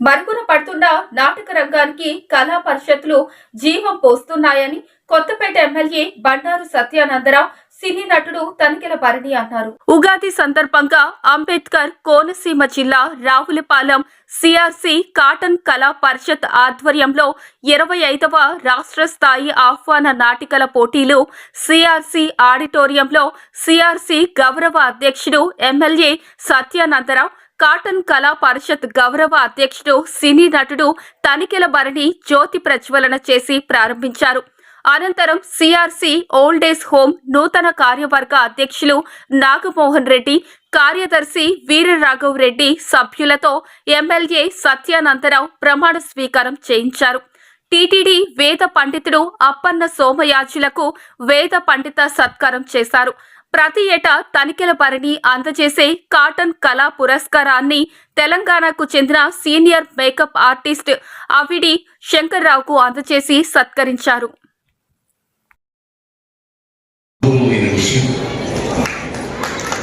మరుగున పడుతున్న నాటక రంగానికి కళా పరిషత్లు జీవం పోస్తున్నాయని కొత్తపేట ఎమ్మెల్యే బండారు సత్యానందరావు సినీ నటుడు తనికెల భరణి అన్నారు. ఉగాది సందర్భంగా అంబేద్కర్ కోనసీమ జిల్లా రావులపాలెం సిఆర్సి కాటన్ కళా పరిషత్ ఆధ్వర్యంలో ఇరవై ఐదవ రాష్ట్ర స్థాయి ఆహ్వాన నాటికల పోటీలు సిఆర్సి ఆడిటోరియంలో సిఆర్సి గౌరవ అధ్యక్షుడు ఎమ్మెల్యే సత్యానందరావు కాటన్ కళా పరిషత్ గౌరవ అధ్యక్షుడు సినీ నటుడు తనిఖీల భరణి జ్యోతి ప్రజ్వలన చేసి ప్రారంభించారు. అనంతరం సిఆర్సి ఓల్డ్ ఏజ్ హోమ్ నూతన కార్యవర్గ అధ్యక్షులు నాగమోహన్ రెడ్డి కార్యదర్శి వీరరాఘవ్ రెడ్డి సభ్యులతో ఎమ్మెల్యే సత్యానందరావు ప్రమాణ స్వీకారం చేయించారు. టీటీడీ వేద పండితుడు అప్పన్న సోమయాజులకు వేద పండిత సత్కారం చేశారు. ప్రతి ఏటా తనిఖీల పరిని అందజేసే కాటన్ కళా పురస్కారాన్ని తెలంగాణకు చెందిన సీనియర్ మేకప్ ఆర్టిస్ట్ అవిడి శంకర్రావుకు అందజేసి సత్కరించారు.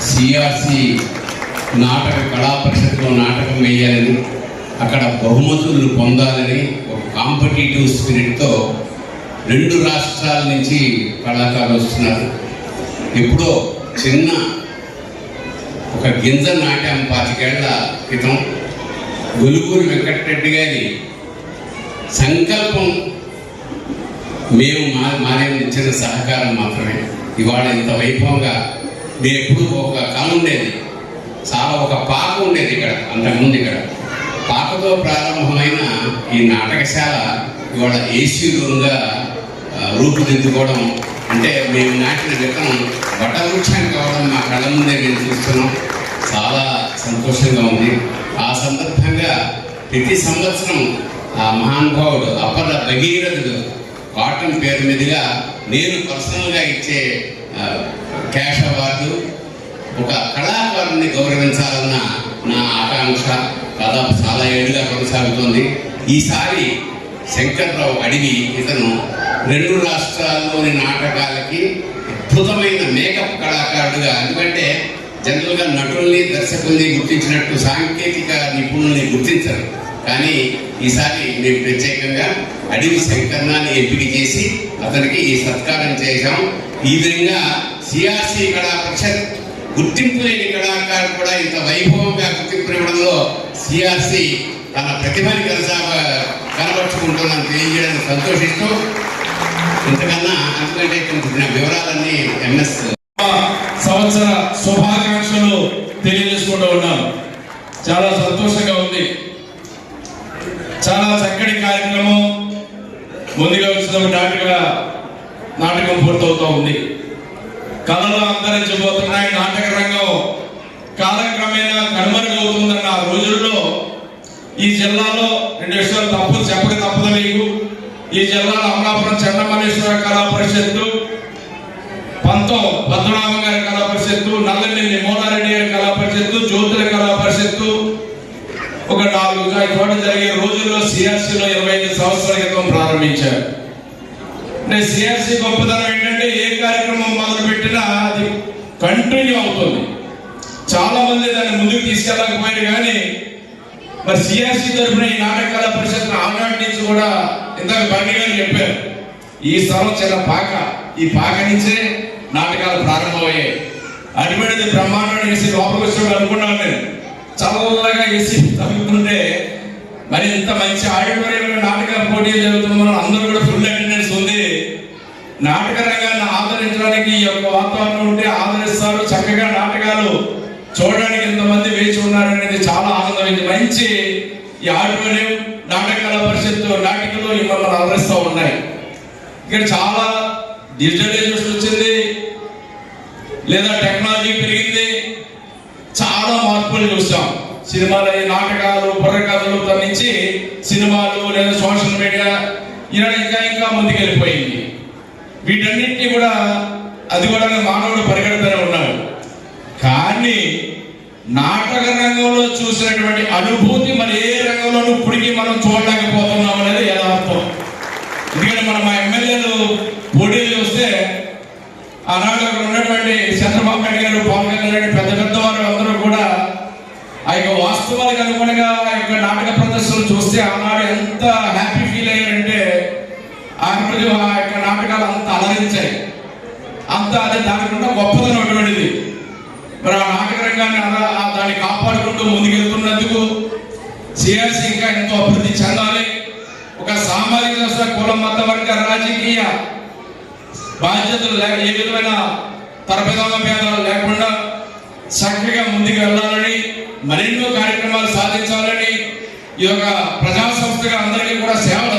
సిఆర్సి నాటక కళా పరిషత్లో నాటకం వేయాలని అక్కడ బహుమతులను పొందాలని ఒక కాంపిటేటివ్ స్పిరిట్తో రెండు రాష్ట్రాల నుంచి కళాకారులు వస్తున్నారు. ఎప్పుడో చిన్న ఒక గింజ నాట్యం పాతికేళ్ళ క్రితం గొలుగూరి వెంకటరెడ్డి గారి సంకల్పం మేము మా మారేం ఇచ్చిన సహకారం మాత్రమే. ఇవాళ ఇంత వైభవంగా నేను ఎప్పుడు ఒక కళ ఉండేది. చాలా ఒక పాక ఉండేది ఇక్కడ అంతకుముందు ఇక్కడ. పాకతో ప్రారంభమైన ఈ నాటకశాల ఇవాళ ఏసీ రూమ్గా రూపుదిద్దుకోవడం అంటే మేము నాటిన విత్తనం వటవృక్షానికి కావడం మా కళ్ళ ముందే మేము చూస్తున్నాం. చాలా సంతోషంగా ఉంది. ఆ సందర్భంగా ప్రతి సంవత్సరం ఆ మహానుభావుడు అపర భగీరథుడు కాటన్ పేరు మీదుగా నేను పర్సనల్గా ఇచ్చే క్యాష్ అవార్డు ఒక కళాకారుని గౌరవించాలన్న నా ఆకాంక్ష దాదాపు చాలా ఏళ్ళుగా కొనసాగుతోంది. ఈసారి శంకర్రావు అడిగి ఇతను రెండు రాష్ట్రాల్లోని నాటకాలకి అద్భుతమైన మేకప్ కళాకారుడుగా. ఎందుకంటే జనరల్గా నటుల్ని దర్శకుల్ని గుర్తించినట్టు సాంకేతిక నిపుణుల్ని గుర్తించరు. కానీ ఈసారి మేము ప్రత్యేకంగా అడవి శంకర్నాన్ని ఎంపిక చేసి అతనికి ఈ సత్కారం చేశాం. ఈ విధంగా సిఆర్సి కళా పరిషత్ గుర్తింపు లేని కళాకారుడు కూడా ఇంత వైభవంగా గుర్తింపు ఇవ్వడంలో సిఆర్సి తన ప్రతిభని కనసా కనబరుచుకుంటున్నాను తెలియజేయడానికి సంతోషిస్తూ ఇంతకన్నా ఎందుకంటే వివరాలన్నీ ఎంఎస్ సంవత్సర శుభాకాంక్షలు తెలియజేసుకుంటూ ఉన్నాను. చాలా సంతోషంగా ఉంది. చాలా చక్కటి కార్యక్రమం ముందుగా వచ్చినప్పుడు నాటక నాటకం పూర్తవుతూ ఉంది. కళలు అంతరించబోతున్నాయి నాటక రంగం కాలక్రమేణా కనుమరుగవుతుందన్న ఆ రోజుల్లో ఈ జిల్లాలో రెండు విషయాలు తప్పు చెప్పక తప్పదు మీకు. ఈ జిల్లాలో అమలాపురం చెన్నమల్లేశ్వర కళా పరిషత్తు పంతో పద్మనాభం గారి కళా పరిషత్తు నల్లనెల్లి మోనారెడ్డి గారి కళా పరిషత్తు జ్యోతుల కళా పరిషత్తు. ఒక నాలుగు చోట జరిగే రోజుల్లో సిఆర్సీలో ఇరవై ఐదు సంవత్సరాల క్రితం ప్రారంభించారు. అంటే సిఆర్సీ గొప్పతనం ఏంటంటే ఏ కార్యక్రమం మొదలు పెట్టినా అది కంటిన్యూ అవుతుంది. చాలా మంది దాన్ని ముందుకు తీసుకెళ్ళకపోయారు కానీ మరి సిఆర్సీ తరఫున ఈ నాటకాల పరిషత్ ఆనాటి నుంచి కూడా ఇందాక బండి గారు చెప్పారు ఈ స్థలం చాలా పాక ఈ పాక నుంచే నాటకాలు ప్రారంభమయ్యాయి. అటువంటిది బ్రహ్మాండం వేసి లోపలికి వచ్చి అనుకున్నాను నేను. చల్లగా వేసి తగ్గుతుంటే మరి ఇంత మంచి ఆడిటోరియంలో నాటకాల పోటీలు జరుగుతున్న అందరూ కూడా ఫుల్ అటెండెన్స్ ఉంది. నాటక రంగాన్ని ఆదరించడానికి ఈ యొక్క వాతావరణం ఉంటే ఆదరిస్తారు. చక్కగా నాటకాలు చూడడానికి ఇంతమంది వేచి ఉన్నారనేది చాలా ఆనందమైంది. మంచి ఈ ఆడిటోరియం నాటకాల పరిషత్తు నాటికలు మిమ్మల్ని అలరిస్తూ ఉన్నాయి. ఇక్కడ చాలా డిజిటలైజేషన్ వచ్చింది లేదా టెక్నాలజీ పెరిగింది. చాలా మార్పులు చూసాం. సినిమాలు నాటకాలు బుర్రకథలు నుంచి సినిమాలు లేదా సోషల్ మీడియా ఇలా ఇంకా ఇంకా ముందుకెళ్ళిపోయింది. వీటన్నింటినీ కూడా అది కూడా మానవుడు పరిగెడుతూనే ఉన్నాడు. కానీ నాటక రంగంలో చూసినటువంటి అనుభూతి మరి ఏ రంగంలోనూ ఇప్పటికీ మనం చూడలేకపోతున్నాం అనేది యథార్థం. ఎందుకంటే మనం మా ఎమ్మెల్యేలు పోటీలు చూస్తే ఆనాడు అక్కడ ఉన్నటువంటి చంద్రబాబు నాయుడు గారు పవన్ కళ్యాణ్ గారు పెద్ద పెద్ద వారు అందరూ కూడా ఆ యొక్క వాస్తవాలకు అనుగుణంగా ఆ యొక్క నాటక ప్రదర్శనలు చూస్తే ఆనాడు ఎంత హ్యాపీ ఫీల్ అయ్యారంటే ఆ రోజు ఆ యొక్క నాటకాలు అంత అలరించాయి. అంత అది దానికున్న గొప్పదనం అటువంటిది. మరి ఆ నాటక రంగాన్ని దాన్ని కాపాడుకుంటూ ముందుకెళ్తున్నందుకు సిఆర్సి ఇంకా ఎంతో అభివృద్ధి చెందాలి. ఒక సామాజిక వ్యవస్థ కుల మత వర్గ రాజకీయ బాధ్యతలు లేక ఏ విధమైన తరబేదాల భేదాలు లేకుండా చక్కగా ముందుకు వెళ్ళాలని మరెన్నో కార్యక్రమాలు సాధించాలని ఈ యొక్క ప్రజా సంస్థగా అందరికీ కూడా సేవలు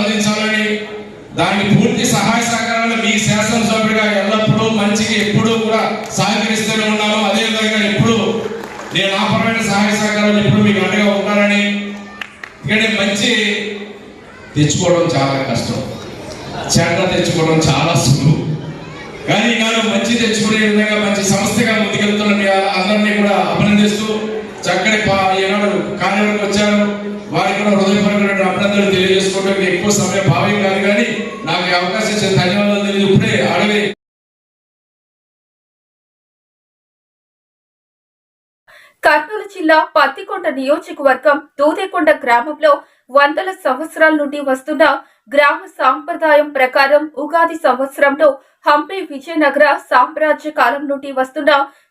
దానికి పూర్తి సహాయ సహకారాలు మీ శాసనసభ్యుడిగా ఎల్లప్పుడూ మంచికి ఎప్పుడూ కూడా సహకరిస్తూనే ఉన్నాను. అదేవిధంగా ఇప్పుడు నేను ఆపరమైన సహాయ సహకారాలు ఎప్పుడు మీకు అండగా ఉంటానని ఇక్కడే మంచి తెచ్చుకోవడం చాలా కష్టం. చెడ్డ తెచ్చుకోవడం చాలా సులువు. కానీ ఈనాడు మంచి తెచ్చుకునే విధంగా మంచి సంస్థగా ముందుకెళ్తున్న అందరినీ కూడా అభినందిస్తూ చక్కటి పా- ఈనాడు కార్యాలకు వచ్చారు వారికి కూడా హృదయపరమైన అభినందనలు తెలియజేసుకోవడానికి ఎక్కువ సమయం భావ్యం కాదు కానీ నాకు అవకాశం ఇచ్చిన ధన్యవాదాలు తెలియదు ఇప్పుడే అడవి. కర్నూలు జిల్లా పత్తికొండ నియోజకవర్గం దూదేకొండ గ్రామంలో వందల సంవత్సరాల నుండి వస్తున్న గ్రామ సాంప్రదాయం ప్రకారం ఉగాది సంవత్సరంలో హంపి విజయనగర సామ్రాజ్య కాలం నుండి వస్తున్న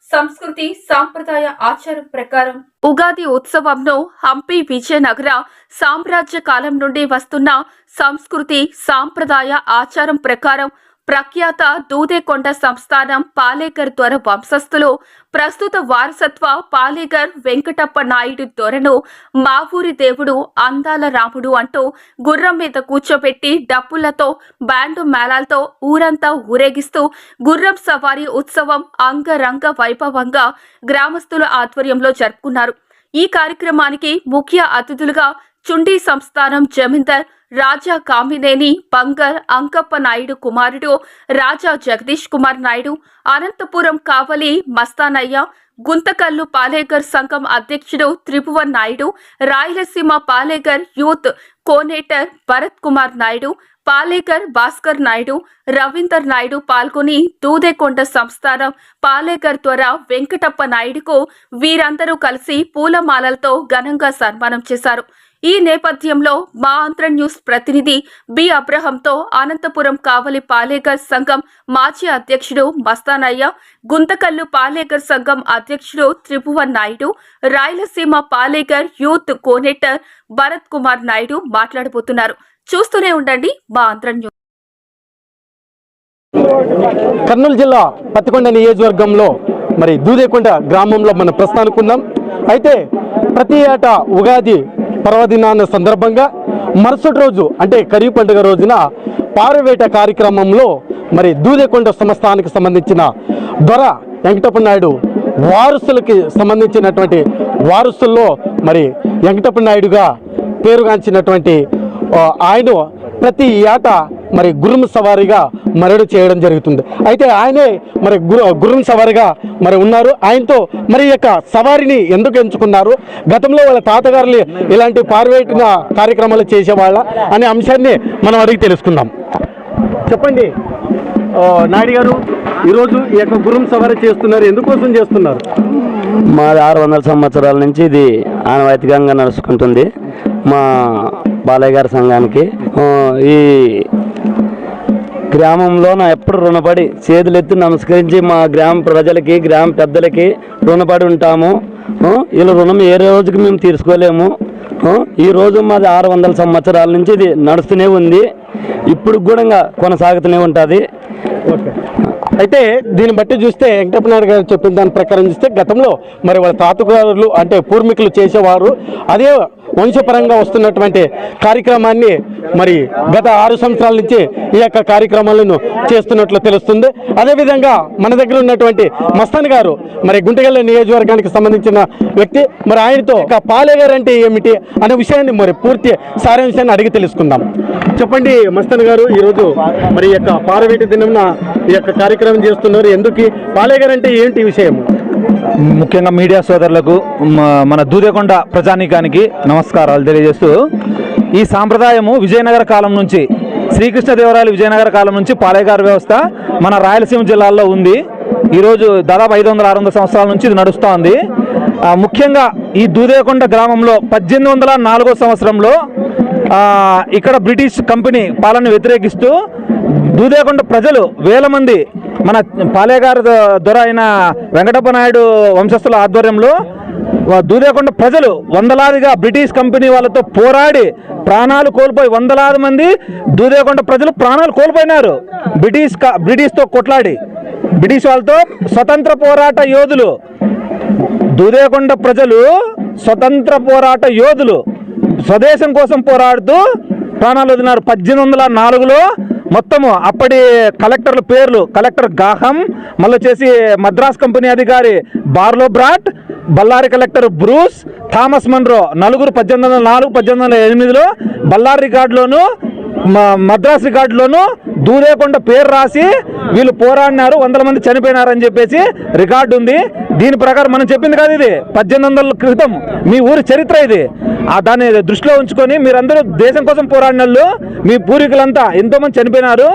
సంస్కృతి సాంప్రదాయ ఆచారం ప్రకారం ఉగాది ఉత్సవంను హంపి విజయనగర సామ్రాజ్య కాలం నుండి వస్తున్న సంస్కృతి సాంప్రదాయ ఆచారం ప్రకారం ప్రఖ్యాత దూదేకొండ సంస్థానం పాలేకర్ దొర వంశస్థులు ప్రస్తుత వారసత్వ పాలేకర్ వెంకటప్ప నాయుడు దొరను మా ఊరి దేవుడు అందాల రాముడు అంటూ గుర్రం మీద కూర్చోబెట్టి డప్పులతో బ్యాండు మేళాలతో ఊరంతా ఊరేగిస్తూ గుర్రం సవారీ ఉత్సవం అంగరంగ వైభవంగా గ్రామస్తుల ఆధ్వర్యంలో జరుపుకున్నారు. ఈ కార్యక్రమానికి ముఖ్య అతిథులుగా చుండి సంస్థానం జమీందర్ రాజా కామినేని బంగర్ అంకప్ప నాయుడు కుమారుడు రాజా జగదీష్ కుమార్ నాయుడు అనంతపురం కావలి మస్తానయ్య గుంతకల్లు పాలేగర్ సంఘం అధ్యక్షుడు త్రిభువన్ నాయుడు రాయలసీమ పాలేగర్ యూత్ కోనేటర్ భరత్ కుమార్ నాయుడు పాలేకర్ భాస్కర్ నాయుడు రవీందర్ నాయుడు పాల్గొని దూదేకొండ సంస్థానం పాలేకర్ ద్వారా వెంకటప్ప నాయుడుకు వీరందరూ కలిసి పూలమాలలతో ఘనంగా సన్మానం చేశారు. ఈ నేపథ్యంలో మా ఆంధ్ర న్యూస్ ప్రతినిధి బి అబ్రహంతో అనంతపురం కావలి పాలేకర్ సంఘం మాజీ అధ్యక్షుడు మస్తానయ్య గుంతకల్లు పాలేకర్ సంఘం అధ్యక్షుడు త్రిభువన్ నాయుడు రాయలసీమ పాలేకర్ యూత్ కోనేటర్ భరత్ కుమార్ నాయుడు మాట్లాడబోతున్నారు. చూస్తూనే ఉండండి మా ఆంధ్ర న్యూస్. కర్నూలు జిల్లా పత్తికొండ నియోజకవర్గంలో మరి దూదేకొండ గ్రామంలో మనం ప్రస్థానికి అయితే ప్రతి ఏటా ఉగాది పర్వదినాన్న సందర్భంగా మరుసటి రోజు అంటే ఖరీఫ్ పండుగ రోజున పారవేట కార్యక్రమంలో మరి దూదేకొండ సంస్థానికి సంబంధించిన దొర వెంకటప్ప నాయుడు వారసులకి సంబంధించినటువంటి వారసుల్లో మరి వెంకటప్ప నాయుడుగా పేరుగాంచినటువంటి ఆయన ప్రతి ఏట మరి గుర్రం సవారీగా మరడు చేయడం జరుగుతుంది. అయితే ఆయనే మరి గురు గుర్రం సవారిగా మరి ఉన్నారు. ఆయనతో మరి యొక్క సవారిని ఎందుకు ఎంచుకున్నారు? గతంలో వాళ్ళ తాతగారులు ఇలాంటి పార్వేటిన కార్యక్రమాలు చేసేవాళ్ళ అనే అంశాన్ని మనం అడిగి తెలుసుకుందాం. చెప్పండి. నాయుడు గారు ఈరోజు ఈ యొక్క గుర్రం సవారీ చేస్తున్నారు. ఎందుకోసం చేస్తున్నారు? మాది ఆరు వందల సంవత్సరాల నుంచి ఇది ఆనవాయితీగా నడుచుకుంటుంది. మా బాలయ్య గారి సంఘానికి. ఈ గ్రామంలో నా ఎప్పుడు రుణపడి చేతులెత్తి నమస్కరించి మా గ్రామ ప్రజలకి గ్రామ పెద్దలకి రుణపడి ఉంటాము. ఆ, వీళ్ళ రుణం ఏ రోజుకి మేము తీర్చుకోలేము. ఈ రోజు మాది ఆరు వందల సంవత్సరాల నుంచి ఇది నడుస్తూనే ఉంది. ఇప్పుడు కూడా ఇంకా కొనసాగుతూనే ఉంటుంది. ఓకే. అయితే దీన్ని బట్టి చూస్తే వెంకటప్ప నాయుడు గారు చెప్పిన దాని ప్రకారం చూస్తే గతంలో మరి వాళ్ళ తాతగారులు అంటే పూర్వీకులు చేసేవారు అదే వంశపరంగా వస్తున్నటువంటి కార్యక్రమాన్ని మరి గత ఆరు సంవత్సరాల నుంచి ఈ యొక్క కార్యక్రమాలను చేస్తున్నట్లు తెలుస్తుంది. అదేవిధంగా మన దగ్గర ఉన్నటువంటి మస్తాన్ గారు మరి గుంటగల్ల నియోజకవర్గానికి సంబంధించిన వ్యక్తి మరి ఆయనతో ఒక పాలేగారు అంటే ఏమిటి అనే విషయాన్ని మరి పూర్తి సారాంశాన్ని అడిగి తెలుసుకుందాం. చెప్పండి మస్తాన్ గారు ఈరోజు మరి యొక్క పారవేటి దినంన ఈ యొక్క కార్యక్రమం చేస్తున్నారు. ఎందుకు? పాలేగారు అంటే ఏంటి విషయం? ముఖ్యంగా మీడియా సోదరులకు మన దూదేకొండ ప్రజానీకానికి నమస్కారాలు తెలియజేస్తూ ఈ సాంప్రదాయము విజయనగర కాలం నుంచి శ్రీకృష్ణదేవరాయలు విజయనగర కాలం నుంచి పాలేగారు వ్యవస్థ మన రాయలసీమ జిల్లాల్లో ఉంది. ఈరోజు దాదాపు ఐదు వందల ఆరు వందల సంవత్సరాల నుంచి ఇది నడుస్తూ ఉంది ముఖ్యంగా ఈ దూదేకొండ గ్రామంలో పద్దెనిమిది వందల నాలుగో సంవత్సరంలో ఇక్కడ బ్రిటిష్ కంపెనీ పాలన వ్యతిరేకిస్తూ దూదేకొండ ప్రజలు వేల మంది మన పాలేగారు దొర అయిన వెంకటప్ప నాయుడు వంశస్థుల ఆధ్వర్యంలో దూదేకొండ ప్రజలు వందలాదిగా బ్రిటిష్ కంపెనీ వాళ్ళతో పోరాడి ప్రాణాలు కోల్పోయి వందలాది మంది దూదేకొండ ప్రజలు ప్రాణాలు కోల్పోయినారు. బ్రిటిష్ బ్రిటిష్తో కొట్లాడి. బ్రిటిష్ వాళ్ళతో స్వతంత్ర పోరాట యోధులు. దూదేకొండ ప్రజలు స్వతంత్ర పోరాట యోధులు. స్వదేశం కోసం పోరాడుతూ ప్రాణాలు వదిలినారు. పద్దెనిమిది వందల నాలుగులో మొత్తము అప్పటి కలెక్టర్ల పేర్లు కలెక్టర్ గాహం మళ్ళీ వచ్చేసి మద్రాస్ కంపెనీ అధికారి బార్లో brought Bellary collector Bruce Thomas Munro నలుగురు పద్దెనిమిది వందల నాలుగు పద్దెనిమిది వందల ఎనిమిదిలో బళ్ళారి రికార్డులోను మద్రాస్ రికార్డులోనూ దూరేకుండా పేరు రాసి వీళ్ళు పోరాడినారు వందల మంది చనిపోయినారని చెప్పేసి రికార్డు ఉంది. దీని ప్రకారం మనం చెప్పింది కాదు ఇది. పద్దెనిమిది వందల క్రితం మీ ఊరి చరిత్ర ఇది. ఆ దాన్ని దృష్టిలో ఉంచుకొని మీరందరూ దేశం కోసం పోరాడిన వాళ్ళు మీ పూర్వీకులంతా ఎంతోమంది చనిపోయినారు.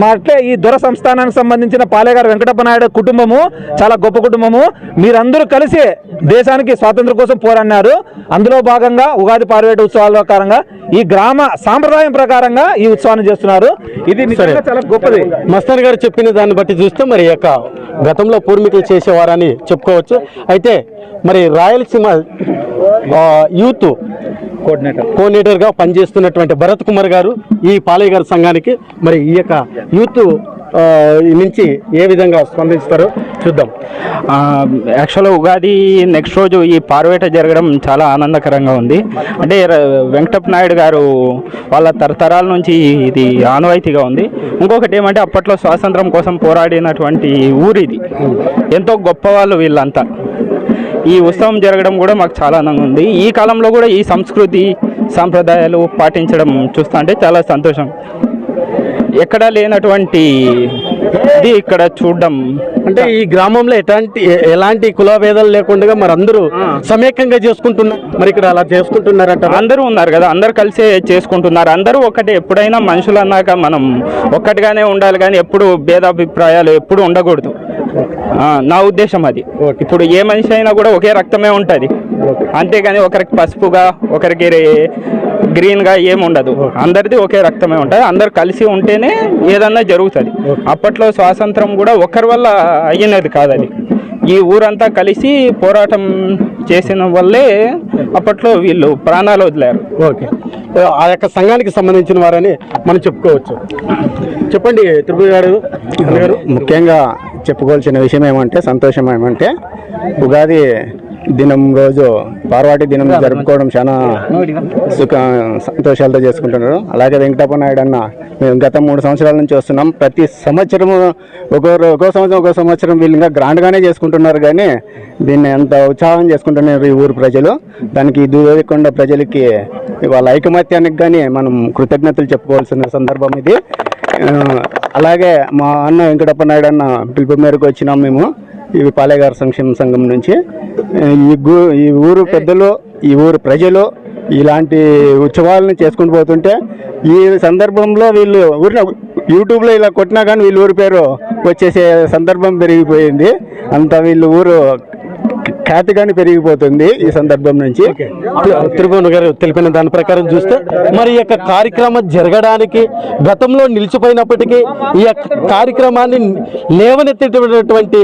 మా అట్లే ఈ దొర సంస్థానానికి సంబంధించిన పాలేగారు వెంకటప్ప నాయుడు కుటుంబము చాలా గొప్ప కుటుంబము. మీరందరూ కలిసి దేశానికి స్వాతంత్రం కోసం పోరాడినారు. అందులో భాగంగా ఉగాది పార్వేట ఉత్సవాల ప్రకారంగా ఈ గ్రామ సాంప్రదాయం ప్రకారంగా ఈ ఉత్సవాన్ని చేస్తున్నారు. ఇది నిజంగా చాలా గొప్పది. మస్తాన్ గారు చెప్పిన దాన్ని బట్టి చూస్తే మరి యొక్క గతంలో పూర్వీకులు చేసేవారని చెప్పుకోవచ్చు. అయితే మరి రాయలసీమ యూత్ కోఆర్డినేటర్. కోఆర్డినేటర్గా పనిచేస్తున్నటువంటి భరత్ కుమార్ గారు ఈ పాలయ్య గారి సంఘానికి మరి ఈ యొక్క యూత్ నుంచి ఏ విధంగా స్పందిస్తారు? చూద్దాం. యాక్చువల్గా ఉగాది నెక్స్ట్ రోజు ఈ పార్వేట జరగడం చాలా ఆనందకరంగా ఉంది. అంటే వెంకటప్ప నాయుడు గారు వాళ్ళ తరతరాల నుంచి ఇది ఆనవాయితీగా ఉంది. ఇంకొకటి ఏమంటే అప్పట్లో స్వాతంత్రం కోసం పోరాడినటువంటి ఊరిది ఎంతో గొప్ప వాళ్ళు వీళ్ళంతా. ఈ ఉత్సవం జరగడం కూడా మాకు చాలా ఆనందంగా ఉంది. ఈ కాలంలో కూడా ఈ సంస్కృతి సాంప్రదాయాలు పాటించడం చూస్తా అంటే చాలా సంతోషం. ఎక్కడా లేనటువంటి ఇది ఇక్కడ చూడడం. అంటే ఈ గ్రామంలో ఎలాంటి ఎలాంటి కుల భేదాలు లేకుండా మరి అందరూ సమైక్యంగా చేసుకుంటున్నారు మరి ఇక్కడ అలా చేసుకుంటున్నారంట అందరూ ఉన్నారు కదా అందరు కలిసే చేసుకుంటున్నారు. అందరూ ఒకటే ఎప్పుడైనా మనుషులు అన్నాక మనం ఒక్కటిగానే ఉండాలి కానీ ఎప్పుడు భేదాభిప్రాయాలు ఎప్పుడు ఉండకూడదు. నా ఉద్దేశం అది. ఇప్పుడు ఏ మనిషి అయినా కూడా ఒకే రక్తమే ఉంటుంది. అంతేగాని ఒకరికి పసుపుగా ఒకరికి గ్రీన్గా ఏమి ఉండదు అందరిది ఒకే రక్తమే ఉంటుంది. అందరు కలిసి ఉంటేనే ఏదన్నా జరుగుతుంది. అప్పట్లో స్వాతంత్రం కూడా ఒకరి వల్ల అయ్యినది కాదు అది ఈ ఊరంతా కలిసి పోరాటం చేసిన వల్లే అప్పట్లో వీళ్ళు ప్రాణాలు వదిలారు. ఓకే. ఆ యొక్క సంఘానికి సంబంధించిన వారని మనం చెప్పుకోవచ్చు. చెప్పండి తిరుపతి గారు గారు. ముఖ్యంగా చెప్పుకోవాల్సిన విషయం ఏమంటే సంతోషం ఏమంటే ఉగాది దినం రోజు పార్వాటి దినం జరుపుకోవడం చాలా సుఖ సంతోషాలతో చేసుకుంటున్నారు. అలాగే వెంకటప్ప నాయుడు అన్న మేము గత మూడు సంవత్సరాల నుంచి వస్తున్నాం. ప్రతి సంవత్సరము ఒక్కో ఒక్కో సంవత్సరం ఒక్కో సంవత్సరం వీళ్ళు ఇంకా గ్రాండ్గానే చేసుకుంటున్నారు. కానీ దీన్ని అంత ఉత్సాహం చేసుకుంటున్నారు ఈ ఊరు ప్రజలు. దానికి దూరకొండ ప్రజలకి వాళ్ళ ఐకమత్యానికి కానీ మనం కృతజ్ఞతలు చెప్పుకోవాల్సిన సందర్భం ఇది. అలాగే మా అన్న వెంకటప్ప నాయుడు అన్న పిలుపు మేరకు వచ్చినాం మేము. ఈ పాలేగారు సంక్షేమ సంఘం నుంచి. ఈ ఈ ఊరు పెద్దలు ఈ ఊరు ప్రజలు ఇలాంటి ఉత్సవాలను చేసుకుంటూ పోతుంటే ఈ సందర్భంలో వీళ్ళు ఊరిన యూట్యూబ్లో ఇలా కొట్టినా కానీ వీళ్ళు ఊరి పేరు వచ్చేసే సందర్భం పెరిగిపోయింది. అంత వీళ్ళు ఊరు ఖ్యాతి కానీ పెరిగిపోతుంది ఈ సందర్భం నుంచి. తిరుపతి గారు తెలిపిన దాని ప్రకారం చూస్తే మరి ఈ యొక్క కార్యక్రమం జరగడానికి గతంలో నిలిచిపోయినప్పటికీ ఈ యొక్క కార్యక్రమాన్ని లేవనెత్తేటటువంటి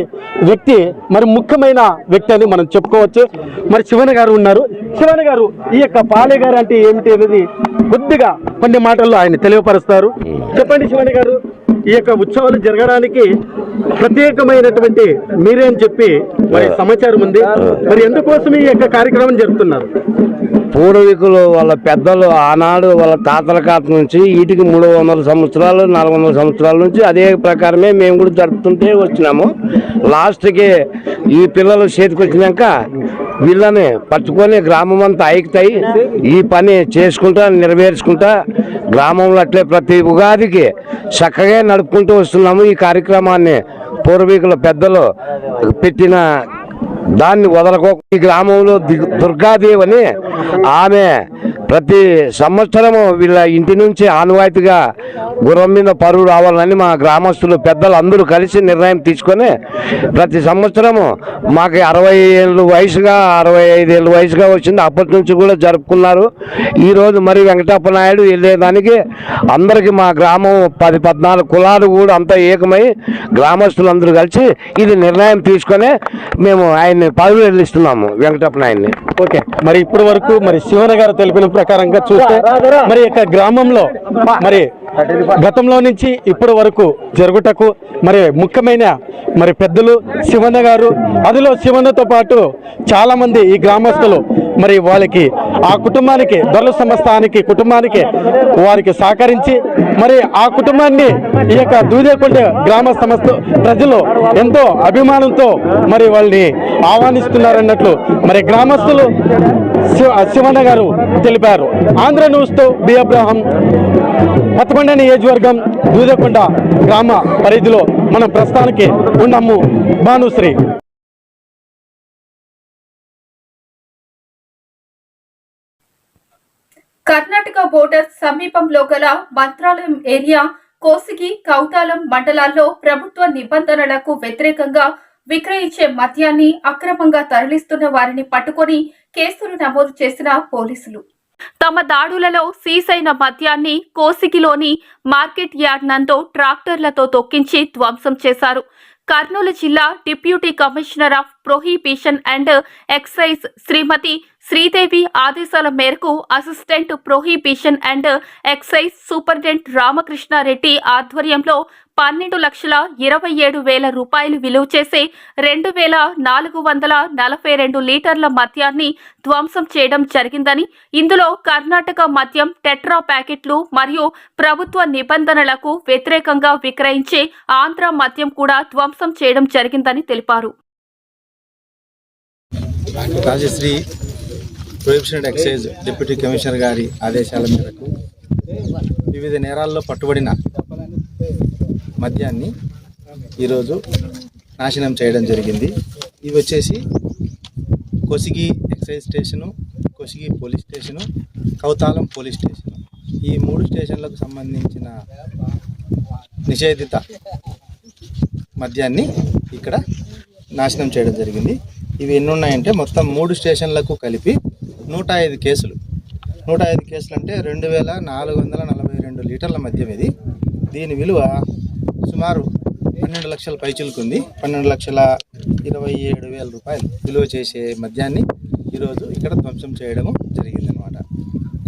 వ్యక్తి మరి ముఖ్యమైన వ్యక్తి అని మనం చెప్పుకోవచ్చు. మరి శివన్ గారు ఉన్నారు. శివన్ గారు ఈ యొక్క పాలే గారు అంటే ఏమిటి అనేది కొద్దిగా కొన్ని మాటల్లో ఆయన తెలియపరుస్తారు. చెప్పండి శివన్ గారు ఈ యొక్క ఉత్సవాలు జరగడానికి ప్రత్యేకమైనటువంటి మీరేం చెప్పి మరి సమాచారం ఉంది. మరి ఎందుకోసం ఈ యొక్క కార్యక్రమం జరుపుతున్నారు? పూర్వీకులు వాళ్ళ పెద్దలు ఆనాడు వాళ్ళ తాతల కాత నుంచి వీటికి మూడు వందల సంవత్సరాలు నాలుగు వందల సంవత్సరాల నుంచి అదే ప్రకారమే మేము కూడా జరుపుతుంటే వచ్చినాము. లాస్ట్కి ఈ పిల్లలు చేతికి వచ్చినాక వీళ్ళని పట్టుకొని గ్రామం అంతా ఐక్యతై ఈ పని చేసుకుంటా నెరవేర్చుకుంటా గ్రామంలో అట్లే ప్రతి ఉగాదికి చక్కగా నడుపుకుంటూ వస్తున్నాము ఈ కార్యక్రమాన్ని పూర్వీకుల పెద్దలు పెట్టిన దాన్ని వదలకో ఈ గ్రామంలో ది- దుర్గాదేవి అని ఆమె ప్రతి సంవత్సరము వీళ్ళ ఇంటి నుంచి ఆనవాయితీగా గుర్రం మీద పరువు రావాలని మా గ్రామస్తులు పెద్దలు అందరూ కలిసి నిర్ణయం తీసుకొని ప్రతి సంవత్సరము మాకు అరవై ఏళ్ళు వయసుగా అరవై ఐదు ఏళ్ళు వయసుగా వచ్చింది. అప్పటి నుంచి కూడా జరుపుకున్నారు. ఈరోజు మరి వెంకటప్ప నాయుడు వెళ్ళేదానికి అందరికీ మా గ్రామం పది పద్నాలుగు కులాలు కూడా అంతా ఏకమై గ్రామస్తులందరూ కలిసి ఇది నిర్ణయం తీసుకొని మేము ఆయన్ని పదవి వెళ్ళిస్తున్నాము వెంకటప్ప నాయన్ని ఓకే. మరి ఇప్పటి వరకు మరి శివన గారు తెలిపిన ప్రకారంగా చూస్తే మరి యొక్క గ్రామంలో మరి గతంలో నుంచి ఇప్పటి వరకు జరుగుటకు మరి ముఖ్యమైన మరి పెద్దలు శివన్న గారు అదిలో శివన్నతో పాటు చాలా మంది ఈ గ్రామస్తులు మరి వాళ్ళకి ఆ కుటుంబానికి దొరల సంస్థానికి కుటుంబానికి వారికి సహకరించి మరి ఆ కుటుంబాన్ని ఈ యొక్క దూదేకొండ గ్రామ సంస్థ ప్రజలు ఎంతో అభిమానంతో మరి వాళ్ళని ఆహ్వానిస్తున్నారన్నట్లు మరి గ్రామస్తులు శివ- శివన్న గారు తెలిపారు. ఆంధ్ర న్యూస్తో బి అబ్రహం. పత్తికొండ నియోజకవర్గం దూదేకొండ గ్రామ పరిధిలో మనం ప్రస్తుతానికి ఉన్నాము. భానుశ్రీ. కర్ణాటక బోర్డర్ సమీపంలో గల మంత్రాలయం ఏరియా కోసిగి కౌతాలం మండలాల్లో ప్రభుత్వ నిబంధనలకు వ్యతిరేకంగా విక్రయించే మద్యాన్ని అక్రమంగా తరలిస్తున్న వారిని పట్టుకొని కేసులు నమోదు చేసిన పోలీసులు. తమ దాడులలో సీసైన మద్యాన్ని కోసిగిలోని మార్కెట్ యార్డ్ నందు ట్రాక్టర్లతో తొక్కించి ధ్వంసం చేశారు. కర్నూలు జిల్లా deputy commissioner of prohibition and excise Srimati Sridevi ఆదేశాల మేరకు assistant prohibition and excise superintendent Ramakrishna Reddy ఆధ్వర్యంలో పన్నెండు లక్షల ఇరవై ఏడు వేల రూపాయలు విలువ చేసే రెండు వేల నాలుగు వందల నలభై రెండు లీటర్ల మద్యాన్ని ధ్వంసం చేయడం జరిగిందని ఇందులో కర్ణాటక మద్యం టెట్రా ప్యాకెట్లు మరియు ప్రభుత్వ నిబంధనలకు వ్యతిరేకంగా విక్రయించే ఆంధ్ర మద్యం కూడా ధ్వంసం చేయడం జరిగిందని తెలిపారు. Rajashri prohibition and excise deputy commissioner గారి ఆదేశాల మేరకు వివిధ నేరాల్లో పట్టుబడిన మద్యాన్ని ఈరోజు నాశనం చేయడం జరిగింది. ఇవి వచ్చేసి Kosigi excise station Kosigi police station Kauthalam police station. ఈ మూడు స్టేషన్లకు సంబంధించిన నిషేధిత మద్యాన్ని ఇక్కడ నాశనం చేయడం జరిగింది. ఇవి ఎన్ని ఉన్నాయంటే మొత్తం మూడు స్టేషన్లకు కలిపి నూట ఐదు కేసులు. నూట ఐదు కేసులు అంటే రెండు వేల నాలుగు వందల నలభై రెండు లీటర్ల మద్యం ఇది దీని విలువ సుమారు పన్నెండు లక్షల పైచులుకుంది. పన్నెండు లక్షల ఇరవై ఏడు వేల రూపాయలు విలువ చేసే మద్యాన్ని ఈరోజు ఇక్కడ ధ్వంసం చేయడము జరిగిందనమాట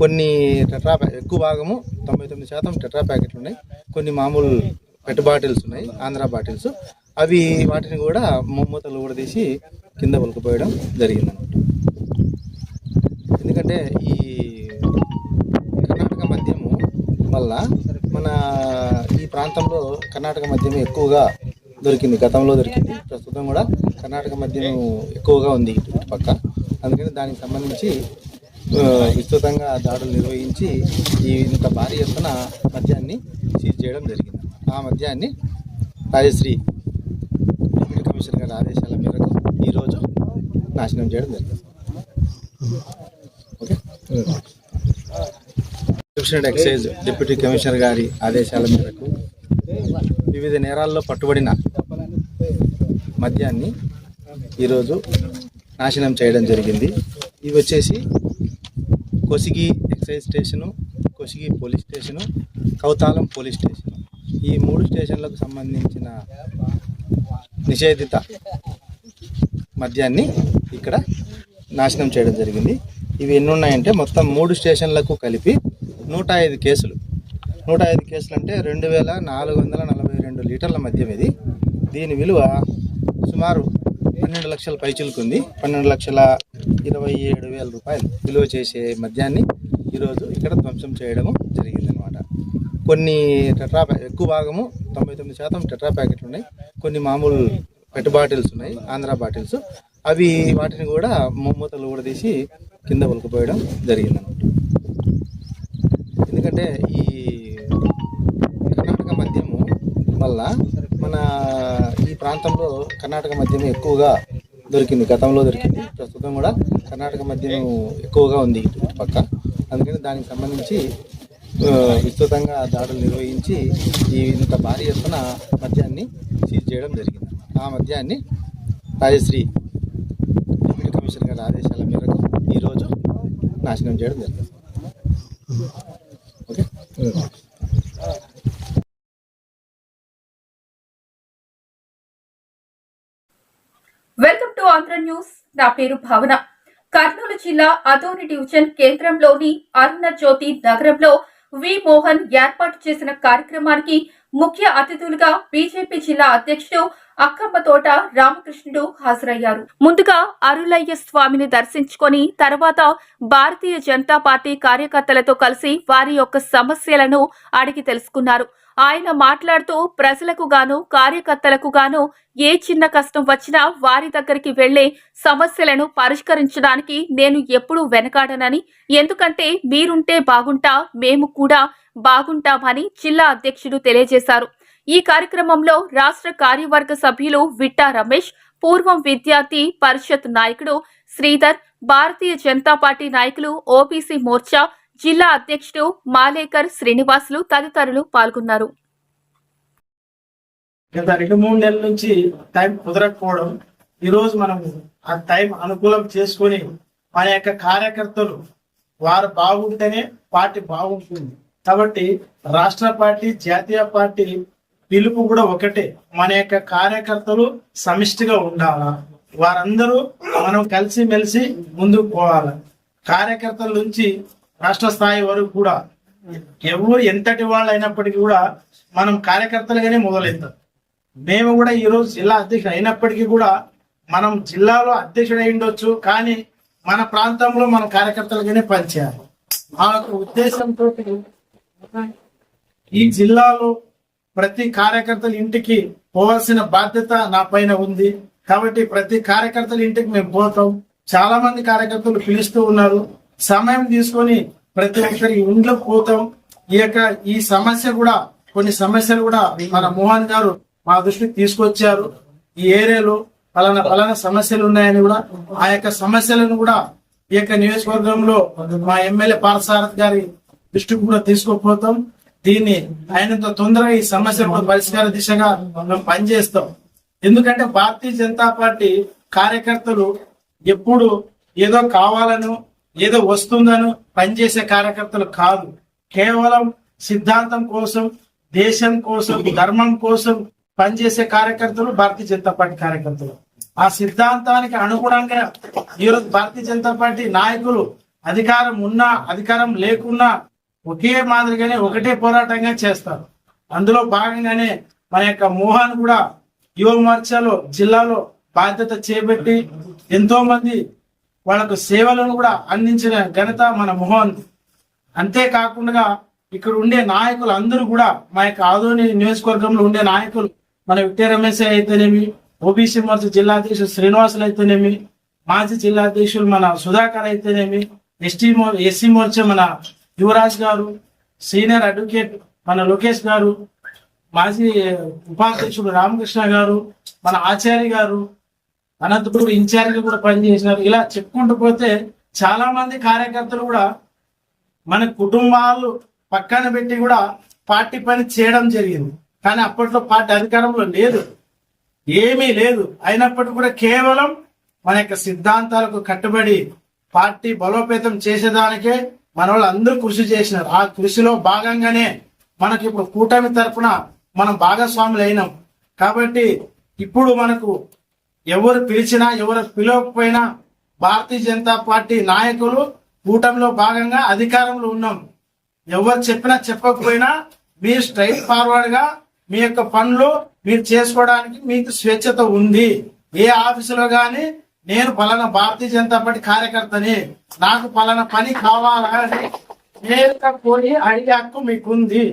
కొన్ని టెట్రా ఎక్కువ భాగము తొంభై తొమ్మిది శాతం టెట్రా ప్యాకెట్లు ఉన్నాయి. కొన్ని మామూలు పెట్ బాటిల్స్ ఉన్నాయి ఆంధ్ర బాటిల్స్. అవి వాటిని కూడా మూతలు కూడా తీసి కింద ఉలకపోయడం జరిగిందనమాట. ఎందుకంటే ఈ కర్ణాటక మద్యము వల్ల మన ఈ ప్రాంతంలో కర్ణాటక మద్యం ఎక్కువగా దొరికింది. గతంలో దొరికింది. ప్రస్తుతం కూడా కర్ణాటక మద్యం ఎక్కువగా ఉంది ఇటు పక్క అందుకని దానికి సంబంధించి విస్తృతంగా దాడులు నిర్వహించి ఈ ఇంత భారీ ఎత్తున మద్యాన్ని సీజ్ చేయడం జరిగింది ఆ మద్యాన్ని రాజశ్రీ డిప్యూటీ కమిషనర్ గారి ఆదేశాల మేరకు ఈరోజు నాశనం చేయడం జరిగింది. ఓకే? ఎక్సైజ్ డిప్యూటీ కమిషనర్ గారి ఆదేశాల మేరకు వివిధ నేరాల్లో పట్టుబడిన మద్యాన్ని ఈరోజు నాశనం చేయడం జరిగింది. ఇవి వచ్చేసి Kosigi excise station Kosigi police station Kauthalam police station. ఈ మూడు స్టేషన్లకు సంబంధించిన నిషేధిత మద్యాన్ని ఇక్కడ నాశనం చేయడం జరిగింది. ఇవి ఎన్ని ఉన్నాయంటే మొత్తం మూడు స్టేషన్లకు కలిపి నూట ఐదు కేసులు. నూట ఐదు కేసులు అంటే రెండు వేల నాలుగు వందల నలభై రెండు లీటర్ల మద్యం ఇది. దీని విలువ సుమారు పన్నెండు లక్షల పైచిలుకుంది. పన్నెండు లక్షల ఇరవై ఏడు వేల రూపాయలు విలువ చేసే మద్యాన్ని ఈరోజు ఇక్కడ ధ్వంసం చేయడము జరిగిందనమాట కొన్ని టెట్రా ఎక్కువ భాగము తొంభై తొమ్మిది శాతం టెట్రా ప్యాకెట్లు ఉన్నాయి కొన్ని మామూలు పెట్ బాటిల్స్ ఉన్నాయి ఆంధ్ర బాటిల్స్. అవి వాటిని కూడా మూతలు కూడా తీసి కింద జరిగింది అనమాట ఎందుకంటే ఈ కర్ణాటక మద్యము వల్ల మన ఈ ప్రాంతంలో కర్ణాటక మద్యం ఎక్కువగా దొరికింది. గతంలో దొరికింది. ప్రస్తుతం కూడా కర్ణాటక మద్యం ఎక్కువగా ఉంది పక్క. అందుకని దానికి సంబంధించి విస్తృతంగా దాడులు నిర్వహించి ఈ ఇంత భారీ ఎత్తున మద్యాన్ని సీజ్ చేయడం జరిగింది. ఆ మద్యాన్ని రాజశ్రీ డిప్యూటీ కమిషనర్ గారి ఆదేశాల మేరకు ఈరోజు నాశనం చేయడం జరిగింది. Okay? Welcome to Andhra news. నా పేరు భావన. కర్నూలు జిల్లా అదోని డివిజన్ కేంద్రంలోని అరుణ జ్యోతి నగరంలో వి మోహన్ ఏర్పాటు చేసిన కార్యక్రమానికి ముఖ్య అతిథులుగా బీజేపీ జిల్లా అధ్యక్షుడు అక్కమ్మ తోట రామకృష్ణుడు హాజరయ్యారు. ముందుగా అరులయ్య స్వామిని దర్శించుకొని తర్వాత భారతీయ జనతా పార్టీ కార్యకర్తలతో కలిసి వారి యొక్క సమస్యలను అడిగి తెలుసుకున్నారు. ఆయన మాట్లాడుతూ ప్రజలకు గాను కార్యకర్తలకు గాను ఏ చిన్న కష్టం వచ్చినా వారి దగ్గరికి వెళ్ళే సమస్యలను పరిష్కరించడానికి నేను ఎప్పుడూ వెనకాడనని ఎందుకంటే మీరుంటే బాగుంటా మేము కూడా బాగుంటామని జిల్లా అధ్యక్షుడు తెలియజేశారు. ఈ కార్యక్రమంలో రాష్ట్ర కార్యవర్గ సభ్యులు విట్టా రమేష్ పూర్వం విద్యార్థి పరిషత్ నాయకుడు శ్రీధర్ భారతీయ జనతా పార్టీ నాయకులు ఓబీసీ మోర్చా జిల్లా అధ్యక్షుడు మాలేకర్ శ్రీనివాసులు తదితరులు పాల్గొన్నారు. గత రెండు మూడు నెలల నుంచి టైం కుదరకపోవడం ఈరోజు మనం ఆ టైం అనుకూలం చేసుకొని మన యొక్క కార్యకర్తలు వారు బాగుంటేనే పార్టీ బాగుంటుంది. కాబట్టి రాష్ట్ర పార్టీ జాతీయ పార్టీ పిలుపు కూడా ఒకటే. మన యొక్క కార్యకర్తలు సమిష్టిగా ఉండాలా? వారందరూ మనం కలిసి మెలిసి ముందుకు పోవాలి? కార్యకర్తల నుంచి రాష్ట్ర స్థాయి వరకు కూడా ఎవరు ఎంతటి వాళ్ళు అయినప్పటికీ కూడా మనం కార్యకర్తలుగానే మొదలెత్తాం. మేము కూడా ఈ రోజు జిల్లా అధ్యక్షుడు అయినప్పటికీ కూడా మనం జిల్లాలో అధ్యక్షుడు ఉండొచ్చు కానీ మన ప్రాంతంలో మన కార్యకర్తలుగానే పనిచేయాలి. ఆ యొక్క ఉద్దేశంతో ఈ జిల్లాలో ప్రతి కార్యకర్తల ఇంటికి పోవాల్సిన బాధ్యత నా పైన ఉంది. కాబట్టి ప్రతి కార్యకర్తల ఇంటికి మేము పోతాం. చాలా మంది కార్యకర్తలు పిలుస్తూ ఉన్నారు. సమయం తీసుకొని ప్రతి ఒక్కరి ఇంట్లోకి పోతాం. ఈ యొక్క ఈ సమస్య కూడా కొన్ని సమస్యలు కూడా మన మోహన్ గారు మా దృష్టికి తీసుకొచ్చారు. ఈ ఏరియాలో పలానా పలానా సమస్యలు ఉన్నాయని కూడా ఆ యొక్క సమస్యలను కూడా ఈ యొక్క నియోజకవర్గంలో మా ఎమ్మెల్యే పార్థసారథ్ గారి దృష్టికి కూడా తీసుకోకపోతాం దీన్ని ఆయనంత తొందరగా ఈ సమస్య పరిష్కార దిశగా మనం పనిచేస్తాం. ఎందుకంటే భారతీయ జనతా పార్టీ కార్యకర్తలు ఎప్పుడు ఏదో కావాలను ఏదో వస్తుందను పనిచేసే కార్యకర్తలు కాదు. కేవలం సిద్ధాంతం కోసం దేశం కోసం ధర్మం కోసం పనిచేసే కార్యకర్తలు భారతీయ జనతా పార్టీ కార్యకర్తలు. ఆ సిద్ధాంతానికి అనుగుణంగా ఈరోజు భారతీయ జనతా పార్టీ నాయకులు అధికారం ఉన్నా అధికారం లేకున్నా ఒకే మాదిరిగానే ఒకటే పోరాటంగా చేస్తారు. అందులో భాగంగానే మన యొక్క మోహన్ కూడా యువ మోర్చాలో జిల్లాలో బాధ్యత చేపట్టి ఎంతో మంది వాళ్ళకు సేవలను కూడా అందించిన ఘనత మన మోహన్. అంతేకాకుండా ఇక్కడ ఉండే నాయకులు అందరూ కూడా మా యొక్క ఆదోని నియోజకవర్గంలో ఉండే నాయకులు మన విక్టర్ రమేష్ అయితేనేమి ఓబీసీ మోర్చా జిల్లా అధ్యక్షుడు శ్రీనివాసులు అయితేనేమి మాజీ జిల్లా అధ్యక్షులు మన సుధాకర్ అయితేనేమి ఎస్టీ మో ఎస్సీ మోర్చా మన యువరాజ్ గారు సీనియర్ అడ్వకేట్ మన లోకేష్ గారు మాజీ ఉపాధ్యక్షుడు రామకృష్ణ గారు మన ఆచార్య గారు అనంతపురం ఇన్ఛార్జ్ కూడా పనిచేసినారు. ఇలా చెప్పుకుంటూ పోతే చాలా మంది కార్యకర్తలు కూడా మన కుటుంబాలు పక్కన పెట్టి కూడా పార్టీ పని చేయడం జరిగింది. కానీ అప్పట్లో పార్టీ అధికారంలో లేదు. ఏమీ లేదు. అయినప్పటికీ కూడా కేవలం మన యొక్క సిద్ధాంతాలకు కట్టుబడి పార్టీ బలోపేతం చేసేదానికే మన వాళ్ళు అందరూ కృషి చేసినారు. ఆ కృషిలో భాగంగానే మనకి ఇప్పుడు కూటమి తరపున మనం భాగస్వాములు అయినాం కాబట్టి ఇప్పుడు మనకు ఎవరు పిలిచినా ఎవరు పిలవకపోయినా భారతీయ జనతా పార్టీ నాయకులు కూటమిలో భాగంగా అధికారంలో ఉన్నాం. ఎవరు చెప్పినా చెప్పకపోయినా మీరు స్ట్రైట్ ఫార్వర్డ్గా మీ యొక్క పనులు మీరు చేసుకోవడానికి మీకు స్వేచ్ఛత ఉంది. ఏ ఆఫీసులో కానీ నేను పలానా భారతీయ జనతా పార్టీ కార్యకర్తని నాకు పలానా పని కావాలని నేరుగా పోయి అడిగే హక్కు మీకు ఉంది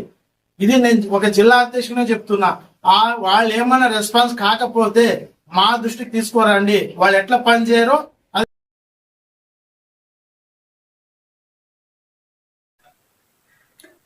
ఇది నేను ఒక జిల్లా అధ్యక్షునే చెప్తున్నా. ఆ వాళ్ళు ఏమైనా రెస్పాన్స్ కాకపోతే మా దృష్టికి తీసుకోరండి. వాళ్ళు ఎట్లా పనిచేయరో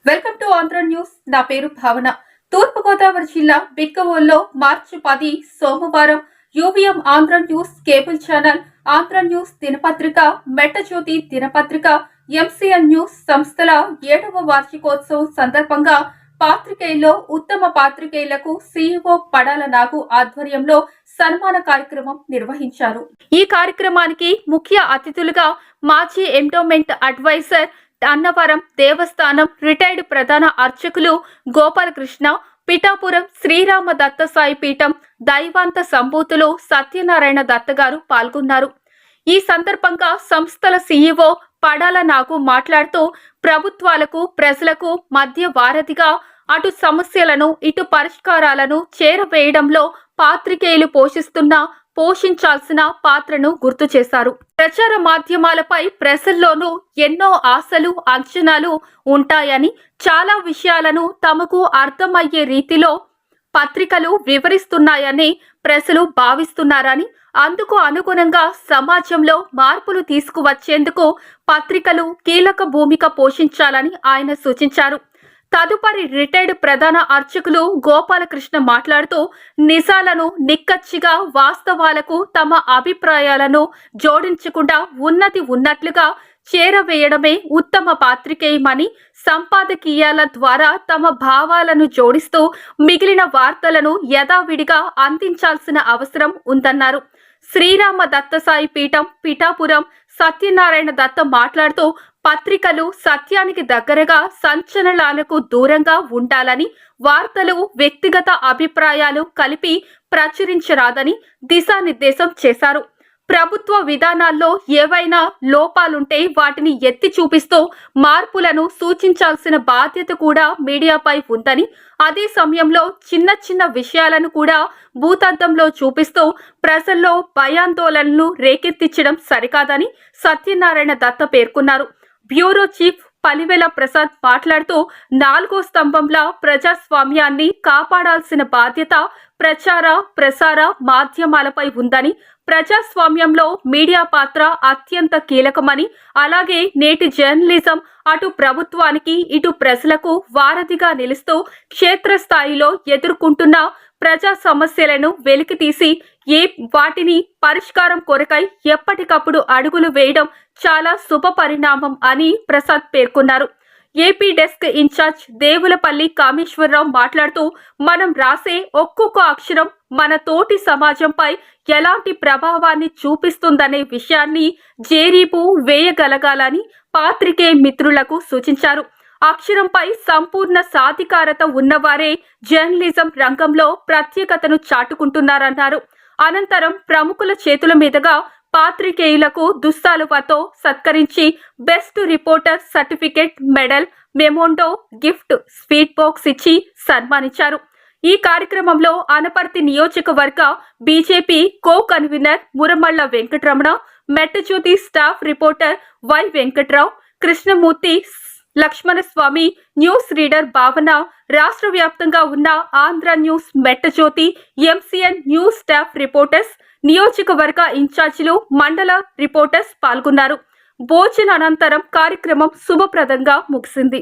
వెల్కమ్ టు ఆంధ్ర న్యూస్. నా పేరు భావన. తూర్పు గోదావరి జిల్లా బిక్కవోల్లో మార్చి పది సోమవారం UVM Andhra news cable channel Andhra news దినపత్రిక మెట్టజ్యోతి దినపత్రిక ఎంసీఎన్ న్యూస్ సంస్థల ఏడవ వార్షికోత్సవం సందర్భంగా పాత్రికేయుల్లో ఉత్తమ పాత్రికేయులకు సీఈఓ పడాల నాగు ఆధ్వర్యంలో సన్మాన కార్యక్రమం నిర్వహించారు. ఈ కార్యక్రమానికి ముఖ్య అతిథులుగా మాజీ ఎండోమెంట్ అడ్వైజర్ అన్నవరం దేవస్థానం రిటైర్డ్ ప్రధాన అర్చకులు గోపాలకృష్ణ పిఠాపురం శ్రీరామ దత్త సాయి పీఠం దైవాంత సంభూతులు సత్యనారాయణ దత్తగారు పాల్గొన్నారు. ఈ సందర్భంగా సంస్థల సీఈఓ పడాల నాగు మాట్లాడుతూ ప్రభుత్వాలకు ప్రజలకు మధ్య వారధిగా అటు సమస్యలను ఇటు పరిష్కారాలను చేరవేయడంలో పాత్రికేయులు పోషిస్తున్న పోషించాల్సిన పాత్రను గుర్తు చేశారు. ప్రచార మాధ్యమాలపై ప్రజల్లోనూ ఎన్నో ఆశలు అంచనాలు ఉంటాయని చాలా విషయాలను తమకు అర్థమయ్యే రీతిలో పత్రికలు వివరిస్తున్నాయని ప్రజలు భావిస్తున్నారని అందుకు అనుగుణంగా సమాజంలో మార్పులు తీసుకువచ్చేందుకు పత్రికలు కీలక భూమిక పోషించాలని ఆయన సూచించారు. తదుపరి రిటైర్డ్ ప్రధాన అర్చకులు గోపాలకృష్ణ మాట్లాడుతూ నిజాలను నిక్కచ్చిగా వాస్తవాలకు తమ అభిప్రాయాలను జోడించకుండా ఉన్నది ఉన్నట్లుగా చేరవేయడమే ఉత్తమ పాత్రికేయమని సంపాదకీయాల ద్వారా తమ భావాలను జోడిస్తూ మిగిలిన వార్తలను యథావిడిగా అందించాల్సిన అవసరం ఉందన్నారు. శ్రీరామ దత్తసాయి పీఠం పిఠాపురం సత్యనారాయణ దత్త మాట్లాడుతూ పత్రికలు సత్యానికి దగ్గరగా సంచలనాలకు దూరంగా ఉండాలని వార్తలు వ్యక్తిగత అభిప్రాయాలు కలిపి ప్రచురించరాదని దిశానిర్దేశం చేశారు. ప్రభుత్వ విధానాల్లో ఏవైనా లోపాలుంటే వాటిని ఎత్తి చూపిస్తూ మార్పులను సూచించాల్సిన బాధ్యత కూడా మీడియాపై ఉందని అదే సమయంలో చిన్న చిన్న విషయాలను కూడా భూతద్దంలో చూపిస్తూ ప్రజల్లో భయాందోళనలు రేకెత్తించడం సరికాదని సత్యనారాయణ దత్త పేర్కొన్నారు. బ్యూరో చీఫ్ పలివెల ప్రసాద్ మాట్లాడుతూ నాలుగో స్తంభంలా ప్రజాస్వామ్యాన్ని కాపాడాల్సిన బాధ్యత ప్రచార ప్రసార మాధ్యమాలపై ఉందని ప్రజాస్వామ్యంలో మీడియా పాత్ర అత్యంత కీలకమని అలాగే నేటి జర్నలిజం అటు ప్రభుత్వానికి ఇటు ప్రజలకు వారధిగా నిలుస్తూ క్షేత్రస్థాయిలో ఎదుర్కొంటున్న ప్రజా సమస్యలను వెలికితీసి ఏ వాటిని పరిష్కారం కొరకై ఎప్పటికప్పుడు అడుగులు వేయడం చాలా శుభ పరిణామం అని ప్రసాద్ పేర్కొన్నారు. AP desk in charge Devulapalli Kameswararao మాట్లాడుతూ మనం రాసే ఒక్కొక్క అక్షరం మన తోటి సమాజంపై ఎలాంటి ప్రభావాన్ని చూపిస్తుందనే విషయాన్ని జేరీపు వేయగలగాలని పాత్రికే మిత్రులకు సూచించారు. అక్షరంపై సంపూర్ణ సాధికారత ఉన్నవారే జర్నలిజం రంగంలో ప్రత్యేకతను చాటుకుంటున్నారన్నారు. అనంతరం ప్రముఖుల చేతుల మీదుగా పాత్రికేయులకు దుస్తాలువతో సత్కరించి best reporter certificate medal memento gift sweet box ఇచ్చి సన్మానించారు. ఈ కార్యక్రమంలో అనపర్తి నియోజకవర్గ BJP co convener Muramalla Venkataramana Mettajyothi staff reporter Y Venkatrao Krishnamurthy Lakshmanaswamy news reader Bhavana రాష్ట్ర వ్యాప్తంగా ఉన్న Andhra news Mettajyothi MCN news staff reporters నియోజకవర్గ ఇన్ఛార్జీలు మండల రిపోర్టర్స్ పాల్గొన్నారు. భోజన అనంతరం కార్యక్రమం శుభప్రదంగా ముగిసింది.